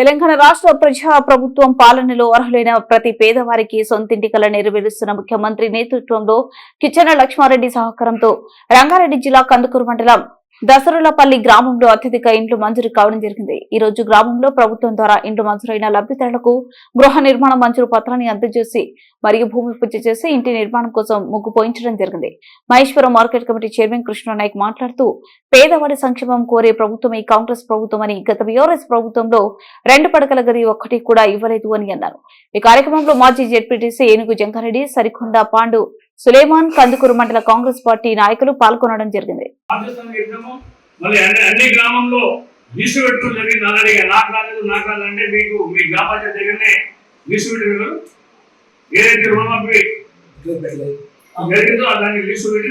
తెలంగాణ రాష్ట్ర ప్రజా ప్రభుత్వం పాలనలో అర్హులైన ప్రతి పేదవారికి సొంతింటి కల నెరవేరుస్తున్న ముఖ్యమంత్రి నేతృత్వంలో కిచ్చన లక్ష్మారెడ్డి సహకారంతో రంగారెడ్డి జిల్లా కందుకూరు మండలం దసరులపల్లి గ్రామంలో అత్యధిక ఇండ్లు మంజూరు కావడం జరిగింది. ఈ రోజు గ్రామంలో ప్రభుత్వం ద్వారా ఇండ్లు మంజూరైన లబ్ధిదారులకు గృహ నిర్మాణ మంజూరు పత్రాన్ని అందజేసి మరియు భూమి పూజ చేసి ఇంటి నిర్మాణం కోసం ముగ్గు పోయించడం జరిగింది. Maheshwaram market committee chairman Krishna Nayak మాట్లాడుతూ పేదవాడి సంక్షేమం కోరే ప్రభుత్వం ఈ కాంగ్రెస్ ప్రభుత్వం అని గత బీఆర్ఎస్ ప్రభుత్వంలో రెండు పడకల గది ఒక్కటి కూడా ఇవ్వలేదు అని అన్నారు. ఈ కార్యక్రమంలో మాజీ జెడ్పీటీసీ ఏనుగు జంకారెడ్డి సరికొండ పాండు సులేమాన్ కందుకూరు మండల కాంగ్రెస్ పార్టీ నాయకులు పాల్గొనడం జరిగింది. అన్ని గ్రామంలో లిస్టు పెట్టడం జరిగింది ఆల్రెడీ. నాకు రాలేదు నాకు మీకు మీ గ్రామ పంచాయతీ దగ్గరనే పెట్టారు ఏదైతే రుణమాఫీ జరిగిందో దాన్ని పెట్టి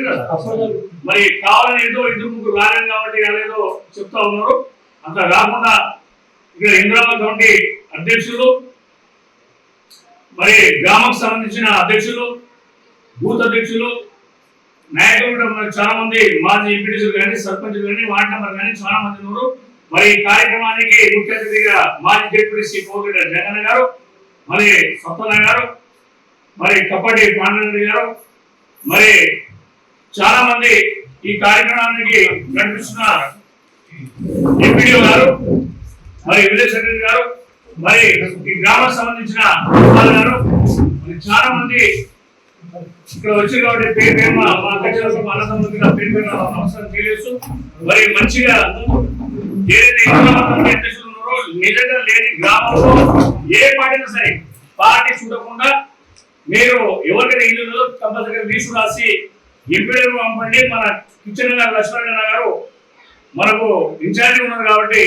మరి కావాలని ఏదో ఇద్దరు ముగ్గురు రాలేదు కాబట్టి ఏదో చెప్తా ఉన్నారు. అంత కాకుండా ఇక్కడ ఇంద్రాబాద్ కమిటీ అధ్యక్షులు మరి గ్రామకు సంబంధించిన అధ్యక్షులు బూత్ అధ్యక్షులు నాయకులు చాలా మంది మాజీ ఎంపీటీసీలు కానీ సర్పంచులు కానీ వార్డు మెంబర్ కానీ చాలా మంది ఉన్నారు. మరి ఈ కార్యక్రమానికి ముఖ్య అతిథిగా మాజీ డిప్యూటీసీ కోగిడ జగన్ గారు మరి సత్యనారాయణ గారు మరి కప్పటి పాండరెడ్డి గారు మరి చాలా మంది ఈ కార్యక్రమానికి నడిపిస్తున్న ఎంపీడీఓ గారు మరి విజయ్ సెక్రటరీ గారు మరి ఈ గ్రామానికి సంబంధించిన గారు మరి చాలా మంది ఇక్కడ వచ్చి కాబట్టి పేరు పేరు మా మా అధ్యక్షులకు మా సంబంధించిన పేరు పేరు అవసరం తెలియచ్చు మరి మంచిగా ఏదైతే ఇంద్రమంత్రి అధ్యక్షులు ఉన్నారో నిజంగా లేని గ్రామంలో ఏ పార్టీ సరే పార్టీ చూడకుండా మీరు ఎవరికైనా ఇల్లు ఉందో కంపల్సరీగా లీసు రాసి ఎంపీడీ పంపండి. మన కిచెన్ గారు లక్ష్మణ గారు మనకు ఇన్ఛార్జి ఉన్నారు కాబట్టి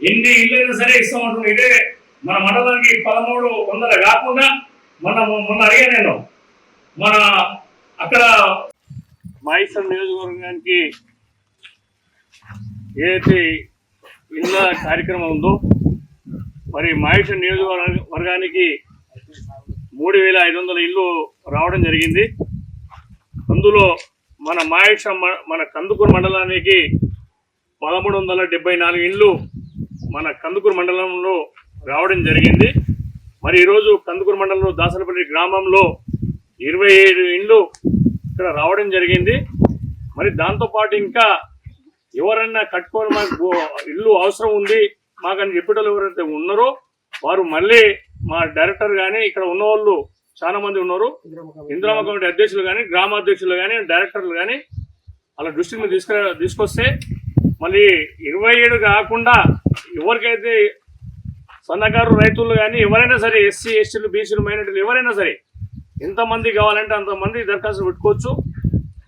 ఎన్ని ఇల్లు అయినా సరే ఇస్తామంటున్నాం ఇదే మన మండలానికి పదమూడు వందల కాకుండా మొన్న మొన్న అడిగా నేను. మన అక్కడ మైసూర్ నియోజకవర్గానికి ఏదైతే ఇళ్ళ కార్యక్రమం ఉందో మరి మహేశ్వర్ నియోజకవర్గ వర్గానికి మూడు వేల ఐదు వందల ఇల్లు రావడం జరిగింది. అందులో మన మహేశ్వరం మ- మన కందుకూరు మండలానికి పదమూడు వందల డెబ్బై నాలుగు ఇళ్ళు మన కందుకూరు మండలంలో రావడం జరిగింది. మరి ఈరోజు కందుకూరు మండలంలో దాసనపల్లి గ్రామంలో ఇరవై ఏడు ఇండ్లు ఇక్కడ రావడం జరిగింది. మరి దాంతోపాటు ఇంకా ఎవరైనా కట్టుకొని మాకు ఇల్లు అవసరం ఉంది మాకని చెప్పేటోళ్ళు ఎవరైతే ఉన్నారో వారు మళ్ళీ మా డైరెక్టర్ కానీ ఇక్కడ ఉన్న వాళ్ళు చాలా మంది ఉన్నారు. ఇందిరామ కమిటీ అధ్యక్షులు కానీ గ్రామాధ్యక్షులు కానీ డైరెక్టర్లు కానీ అలా దృష్టిని మీద తీసుకు తీసుకొస్తే మళ్ళీ ఇరవై ఏడు కాకుండా ఎవరికైతే సన్నకారు రైతులు కానీ ఎవరైనా సరే ఎస్సీ ఎస్టీలు బీసీలు మైనార్టీలు ఎవరైనా సరే ఎంతమంది కావాలంటే అంతమంది దరఖాస్తు పెట్టుకోవచ్చు.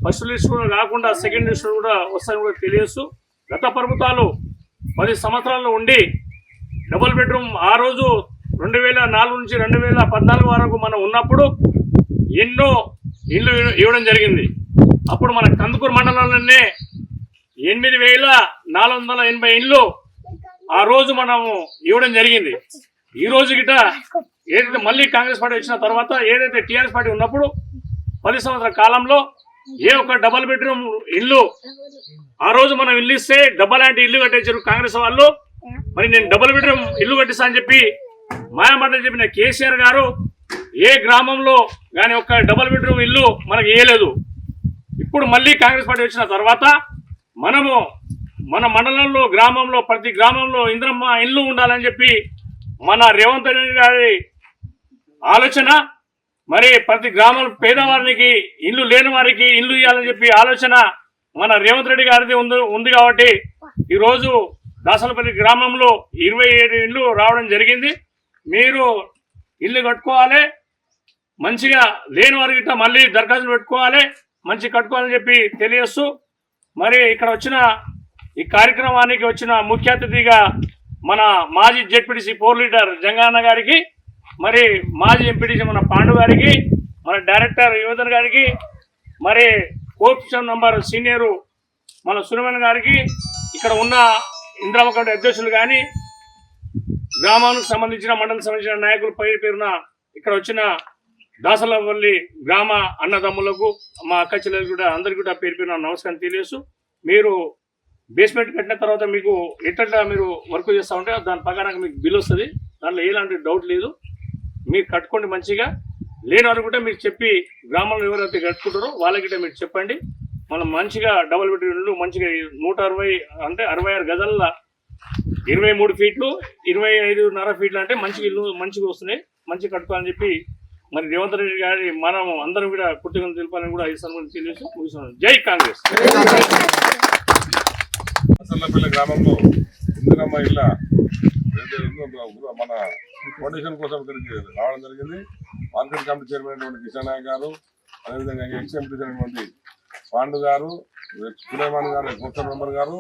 ఫస్ట్ లిస్ట్ కూడా కాకుండా సెకండ్ లిస్ట్ కూడా వస్తాయని కూడా తెలియచ్చు గత ప్రభుత్వాలు పది సంవత్సరాల్లో ఉండి డబుల్ బెడ్రూమ్ ఆ రోజు రెండు వేల నాలుగు నుంచి రెండు వేల పద్నాలుగు వరకు మనం ఉన్నప్పుడు ఎన్నో ఇల్లు ఇవ్వడం జరిగింది. అప్పుడు మన కందుకూరు మండలంలోనే ఎనిమిది వేల నాలుగు వందల ఎనభై ఇళ్ళు ఆ రోజు మనము ఇవ్వడం జరిగింది. ఈ రోజు గిట ఏదైతే మళ్ళీ కాంగ్రెస్ పార్టీ వచ్చిన తర్వాత ఏదైతే టీఆర్ఎస్ పార్టీ ఉన్నప్పుడు పది సంవత్సరాల కాలంలో ఏ ఒక్క డబల్ బెడ్రూమ్ ఇల్లు ఆ రోజు మనం ఇల్లు ఇస్తే డబల్ లాంటి ఇల్లు కట్టించారు కాంగ్రెస్ వాళ్ళు. మరి నేను డబల్ బెడ్రూమ్ ఇల్లు కట్టిస్తా అని చెప్పి మాయమాటలు చెప్పిన కేసీఆర్ గారు ఏ గ్రామంలో కానీ ఒక్క డబల్ బెడ్రూమ్ ఇల్లు మనకు ఇవ్వలేదు ఇప్పుడు మళ్ళీ కాంగ్రెస్ పార్టీ వచ్చిన తర్వాత మనము మన మండలంలో గ్రామంలో ప్రతి గ్రామంలో ఇంద్రమ్మ ఇల్లు ఉండాలని చెప్పి మన రేవంత్ రెడ్డి గారి ఆలోచన మరి ప్రతి గ్రామం పేదవారికి ఇల్లు లేని వారికి ఇల్లు ఇవ్వాలని చెప్పి ఆలోచన మన రేవంత్ రెడ్డి గారిది ఉంది ఉంది కాబట్టి ఈరోజు దాసలపల్లి గ్రామంలో ఇరవై ఏడు ఇల్లు రావడం జరిగింది. మీరు ఇల్లు కట్టుకోవాలి మంచిగా లేని వారికి ఇట్లా మళ్ళీ దరఖాస్తులు పెట్టుకోవాలి మంచి కట్టుకోవాలని చెప్పి తెలియస్తూ మరి ఇక్కడ వచ్చిన ఈ కార్యక్రమానికి వచ్చిన ముఖ్య అతిథిగా మన మాజీ జెడ్పీటీసీ ఫోర్ లీడర్ జంగాన్న గారికి మరి మాజీ ఎంపీటీసీ మన పాండు గారికి మన డైరెక్టర్ యువతన్ గారికి మరి కోర్టు నంబర్ సీనియరు మన సురమన్ గారికి ఇక్కడ ఉన్న ఇంద్రామ అధ్యక్షులు కానీ గ్రామానికి సంబంధించిన మండలం సంబంధించిన నాయకులు పేరు పేరున ఇక్కడ వచ్చిన దాసలవల్లి గ్రామ అన్నదమ్ములకు మా అక్క చెల్లెలు కూడా అందరికీ కూడా పేరు పేరున నమస్కారం తెలియజేస్తూ మీరు బేస్మెంట్ కట్టిన తర్వాత మీకు ఎట్లా మీరు వర్క్ చేస్తూ ఉంటే దాని ప్రకారంగా మీకు బిల్ వస్తుంది. దాంట్లో ఎలాంటి డౌట్ లేదు. మీరు కట్టుకోండి మంచిగా. లేని అనుకుంటే మీరు చెప్పి గ్రామంలో ఎవరైతే కట్టుకుంటారో వాళ్ళకి మీరు చెప్పండి. మనం మంచిగా డబుల్ బెడ్రూమ్లు మంచిగా నూట అరవై అంటే అరవై ఆరు గజాల ఇరవై మూడు ఫీట్లు ఇరవై ఐదున్నర ఫీట్లు అంటే మంచిగా ఇల్లు మంచిగా వస్తున్నాయి. మంచిగా కట్టుకోవాలని చెప్పి మరి రేవంత్ రెడ్డి గారి మనం అందరం కూడా పుట్టిన తెలిపాలని కూడా ఈ సందర్భంగా తెలియజేసి ముగిస్తున్నాను. జై కాంగ్రెస్. గ్రామంలో ఇందిరమ్మ ఇళ్ళ మన ఫౌండేషన్ కోసం ఇక్కడికి రావడం జరిగింది. మార్కెట్ కమిటీ చైర్మన్ అయినటువంటి కిషన్ నాయక్ గారు అదేవిధంగా ఎక్స్ ఎంపీ అయినటువంటి పాండు గారు సులేమాన్ గారు ఎక్స్ మెంబర్ గారు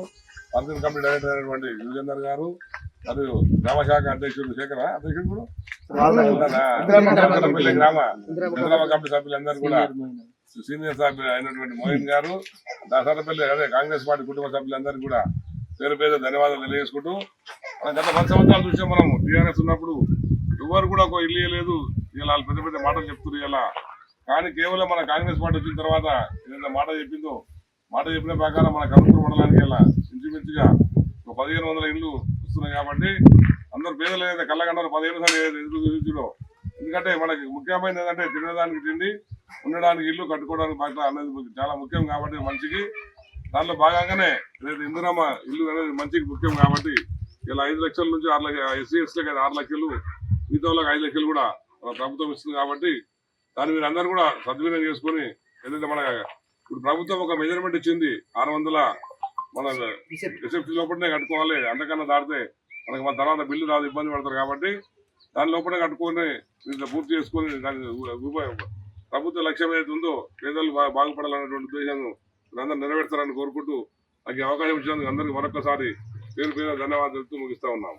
మార్కెట్ కమిటీ డైరెక్టర్ అయినటువంటి యుగేందర్ గారు మరియు గ్రామ శాఖ అధ్యక్షుడు శేఖర అధ్యక్షుడు గ్రామ కమిటీ. సభ్యులందరూ కూడా సీనియర్ సభ్యులు అయినటువంటి మోహిన్ గారు దాసరపల్లి అదే కాంగ్రెస్ పార్టీ కుటుంబ సభ్యులందరికీ కూడా పేరు పేరు ధన్యవాదాలు తెలియజేసుకుంటూ గత పది సంవత్సరాలు చూసాం మనం టీఆర్ఎస్ ఉన్నప్పుడు ఎవరు కూడా ఒక ఇల్లు ఇవ్వలేదు ఇలా పెద్ద పెద్ద మాటలు చెప్తున్నారు ఇలా. కానీ కేవలం మన కాంగ్రెస్ పార్టీ వచ్చిన తర్వాత ఏదైనా మాట చెప్పిందో మాట చెప్పిన ప్రకారం మన కనుపూరు మండలానికి ఇలా ఇంచుమించుగా ఒక పదిహేను వందల ఇల్లు వస్తున్నాయి కాబట్టి అందరు పేదలు ఏదైతే కళ్ళగన్నారు పదిహేను సార్లు ఏదైతే ఎదురు చూసిందో ఎందుకంటే మనకి ముఖ్యమైనది ఏంటంటే తినడానికి తిండి ఉండడానికి ఇల్లు కట్టుకోవడానికి బాగా అనేది చాలా ముఖ్యం కాబట్టి మనిషికి. దానిలో భాగంగానే ఏదైతే ఇందిరమ్మ ఇల్లు అనేది మంచికి ముఖ్యం కాబట్టి ఇలా ఐదు లక్షల నుంచి ఆరు లక్షల ఎస్సీ అయితే ఆరు లక్షలు మిగతా వాళ్ళకి ఐదు లక్షలు కూడా మన ప్రభుత్వం ఇస్తుంది కాబట్టి దాన్ని మీరు అందరూ కూడా సద్వినియోగం చేసుకొని ఏదైతే మన ఇప్పుడు ప్రభుత్వం ఒక మెజర్మెంట్ ఇచ్చింది ఆరు వందల మన రిసెప్ట్ లోపలనే కట్టుకోవాలి అంతకన్నా దాటితే మనకి మన తర్వాత బిల్లు రాదు ఇబ్బంది పడతారు కాబట్టి దాని లోపలనే కట్టుకొని దీంట్లో పూర్తి చేసుకొని దాని ప్రభుత్వ లక్ష్యం ఏదైతే ఉందో పేదలు బాగుపడాలనేటువంటి ఉద్దేశాన్ని అందరూ నెరవేర్చాలని కోరుకుంటూ నాకు అవకాశం ఇచ్చినందుకు అందరికీ మరొకసారి పేరు పేరు ధన్యవాదాలతో ముగిస్తా ఉన్నాం.